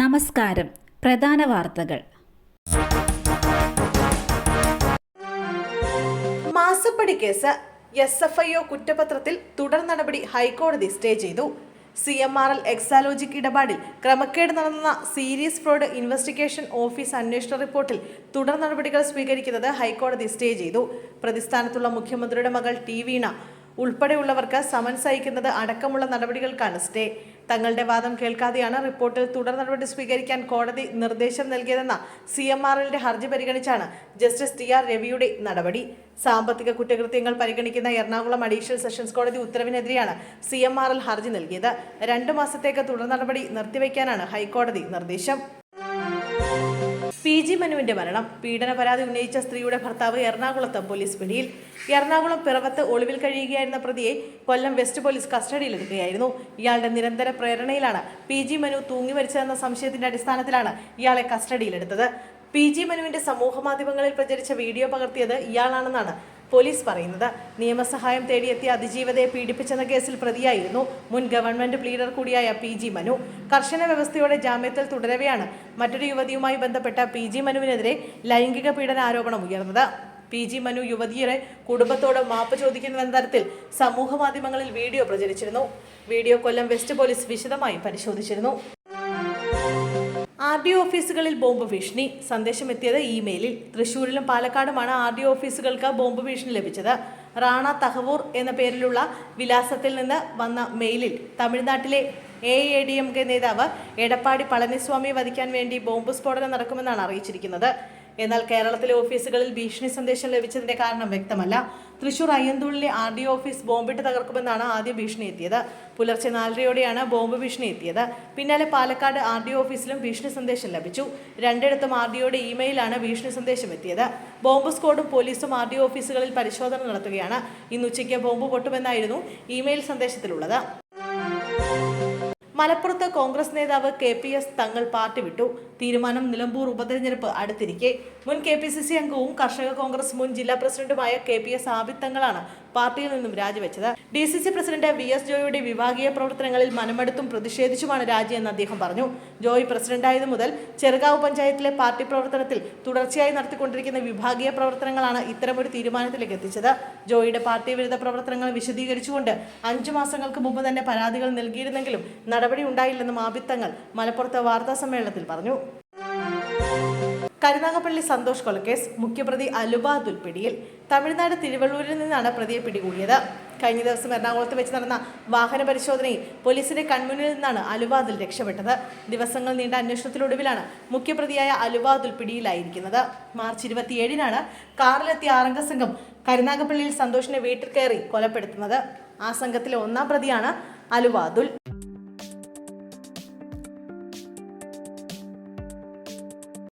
നമസ്കാരം. പ്രധാന വാർത്തകൾ. മാസപ്പടി case S F I O കുറ്റപത്രത്തിൽ തുടർ നടപടി ഹൈക്കോടതി സ്റ്റേ ചെയ്തു. C M R L Exalogic ഇടപാടിൽ ക്രമക്കേട് നടന്ന സീരിയസ് ഫ്രോഡ് ഇൻവെസ്റ്റിഗേഷൻ ഓഫീസ് അന്വേഷണ റിപ്പോർട്ടിൽ തുടർ നടപടികൾ സ്വീകരിക്കുന്നത് ഹൈക്കോടതി സ്റ്റേ ചെയ്തു. പ്രതിസ്ഥാനത്തുള്ള മുഖ്യമന്ത്രിയുടെ മകൾ ടി വീണ ഉൾപ്പെടെയുള്ളവർക്ക് സമൻസ് അയക്കുന്നത് അടക്കമുള്ള നടപടികൾക്കാണ് സ്റ്റേ തങ്ങളുടെ വാദം കേൾക്കാതെയാണ് റിപ്പോർട്ടിൽ തുടർ നടപടി സ്വീകരിക്കാൻ കോടതി നിർദ്ദേശം നൽകിയതെന്ന സി എം ആർ എല്ലിന്റെ ഹർജി പരിഗണിച്ചാണ് ജസ്റ്റിസ് ടി ആർ രവിയുടെ നടപടി. സാമ്പത്തിക കുറ്റകൃത്യങ്ങൾ പരിഗണിക്കുന്ന എറണാകുളം അഡീഷണൽ സെഷൻസ് കോടതി ഉത്തരവിനെതിരെയാണ് സി എം ആർ എൽ ഹർജി നൽകിയത്. രണ്ടു മാസത്തേക്ക് തുടർ നടപടി നിർത്തിവെക്കാനാണ് ഹൈക്കോടതി നിർദ്ദേശം. പി ജി മനുവിന്റെ മരണം. പീഡന പരാതി ഉന്നയിച്ച സ്ത്രീയുടെ ഭർത്താവ് എറണാകുളത്ത് പോലീസ് പിടിയിൽ. എറണാകുളം പിറവത്ത് ഒളിവിൽ കഴിയുകയായിരുന്ന പ്രതിയെ കൊല്ലം വെസ്റ്റ് പോലീസ് കസ്റ്റഡിയിലെടുക്കുകയായിരുന്നു. ഇയാളുടെ നിരന്തര പ്രേരണയിലാണ് പി ജി മനു തൂങ്ങി മരിച്ചതെന്ന സംശയത്തിന്റെ അടിസ്ഥാനത്തിലാണ് ഇയാളെ കസ്റ്റഡിയിലെടുത്തത്. പി ജി മനുവിന്റെ സമൂഹ മാധ്യമങ്ങളിൽ പ്രചരിച്ച വീഡിയോ പകർത്തിയത് ഇയാളാണെന്നാണ് പോലീസ് പറയുന്നത്. നിയമസഹായം തേടിയെത്തിയ അതിജീവതയെ പീഡിപ്പിച്ചെന്ന കേസിൽ പ്രതിയായിരുന്നു മുൻ ഗവൺമെന്റ് പ്ലീഡർ കൂടിയായ പി ജി മനു. കർശന വ്യവസ്ഥയോടെ ജാമ്യത്തിൽ തുടരവെയാണ് മറ്റൊരു യുവതിയുമായി ബന്ധപ്പെട്ട പി ജി മനുവിനെതിരെ ലൈംഗിക പീഡന ആരോപണം ഉയർന്നത്. പി ജി മനു യുവതിയുടെ കുടുംബത്തോട് മാപ്പ് ചോദിക്കുന്നുവെന്ന തരത്തിൽ സമൂഹ മാധ്യമങ്ങളിൽ വീഡിയോ പ്രചരിച്ചിരുന്നു. വീഡിയോ കൊല്ലം വെസ്റ്റ് പോലീസ് വിശദമായി പരിശോധിച്ചിരുന്നു. ആർ ഡി ഓഫീസുകളിൽ ബോംബ് ഭീഷണി. സന്ദേശം എത്തിയത് ഇമെയിലിൽ. തൃശൂരിലും പാലക്കാടുമാണ് ആർ ഡി ഓഫീസുകൾക്ക് ബോംബ് ഭീഷണി ലഭിച്ചത്. റാണ തഹവൂർ എന്ന പേരിലുള്ള വിലാസത്തിൽ നിന്ന് വന്ന മെയിലിൽ തമിഴ്നാട്ടിലെ A A D M K നേതാവ് എടപ്പാടി പളനിസ്വാമി വധിക്കാൻ വേണ്ടി ബോംബ് സ്ഫോടനം നടക്കുമെന്നാണ് അറിയിച്ചിരിക്കുന്നത്. എന്നാൽ കേരളത്തിലെ ഓഫീസുകളിൽ ഭീഷണി സന്ദേശം ലഭിച്ചതിന്റെ കാരണം വ്യക്തമല്ല. തൃശൂർ അയ്യന്തൂളിലെ ആർ ഡി ഓഫീസ് ബോംബിട്ട് തകർക്കുമെന്നാണ് ആദ്യം ഭീഷണി എത്തിയത് പുലർച്ചെ നാലരയോടെയാണ് ബോംബ് ഭീഷണി എത്തിയത് പിന്നാലെ പാലക്കാട് ആർ ഡി ഓഫീസിലും ഭീഷണി സന്ദേശം ലഭിച്ചു. രണ്ടിടത്തും ആർ ഡിയോടെ ഇമെയിലാണ് ഭീഷണി സന്ദേശം എത്തിയത് ബോംബ് സ്ക്വാഡും പോലീസും ആർ ഡി ഓഫീസുകളിൽ പരിശോധന നടത്തുകയാണ്. ഇന്ന് ഉച്ചയ്ക്ക് ബോംബ് പൊട്ടുമെന്നായിരുന്നു ഇമെയിൽ സന്ദേശത്തിലുള്ളത്. മലപ്പുറത്ത് കോൺഗ്രസ് നേതാവ് K P S Thangal party വിട്ടു. തീരുമാനം നിലമ്പൂർ ഉപതെരഞ്ഞെടുപ്പ് അടുത്തിരിക്കെ. മുൻ കെ പി സി സി അംഗവും കർഷക കോൺഗ്രസ് മുൻ ജില്ലാ പ്രസിഡന്റുമായ കെ പി എസ് ആബിദ് തങ്ങളാണ് പാർട്ടിയിൽ നിന്നും രാജിവെച്ചത്. D C C president V S ജോയിയുടെ വിഭാഗീയ പ്രവർത്തനങ്ങളിൽ മനമെടുത്തും പ്രതിഷേധിച്ചുമാണ് രാജിയെന്ന് അദ്ദേഹം പറഞ്ഞു. ജോയി പ്രസിഡന്റായത് മുതൽ ചെറുകാവ് പഞ്ചായത്തിലെ പാർട്ടി പ്രവർത്തനത്തിൽ തുടർച്ചയായി നടത്തിക്കൊണ്ടിരിക്കുന്ന വിഭാഗീയ പ്രവർത്തനങ്ങളാണ് ഇത്തരമൊരു തീരുമാനത്തിലേക്ക് എത്തിച്ചത്. ജോയിയുടെ പാർട്ടി വിരുദ്ധ പ്രവർത്തനങ്ങൾ വിശദീകരിച്ചുകൊണ്ട് അഞ്ചു മാസങ്ങൾക്ക് മുമ്പ് തന്നെ പരാതികൾ നൽകിയിരുന്നെങ്കിലും നടപടി ഉണ്ടായില്ലെന്നും ആബിത്തങ്ങൾ മലപ്പുറത്ത് വാർത്താ സമ്മേളനത്തിൽ പറഞ്ഞു. കരുനാഗപ്പള്ളി സന്തോഷ് കൊലക്കേസ് മുഖ്യപ്രതി അലുബാദുൽ പിടിയിൽ തമിഴ്നാട് തിരുവള്ളൂരിൽ നിന്നാണ് പ്രതിയെ പിടികൂടിയത്. കഴിഞ്ഞ ദിവസം എറണാകുളത്ത് വെച്ച് നടന്ന വാഹന പരിശോധനയിൽ പോലീസിന്റെ കൺമുന്നിൽ നിന്നാണ് അലുവാദുൽ രക്ഷപ്പെട്ടത്. ദിവസങ്ങൾ നീണ്ട അന്വേഷണത്തിനൊടുവിലാണ് മുഖ്യപ്രതിയായ അലുവാദുൽ പിടിയിലായിരിക്കുന്നത് മാർച്ച് ഇരുപത്തിയേഴിനാണ് കാറിലെത്തിയ ആറംഗ സംഘം കരുനാഗപ്പള്ളിയിൽ സന്തോഷിനെ വീട്ടിൽ കയറി കൊലപ്പെടുത്തുന്നത്. ആ സംഘത്തിലെ ഒന്നാം പ്രതിയാണ് അലുവാദുൽ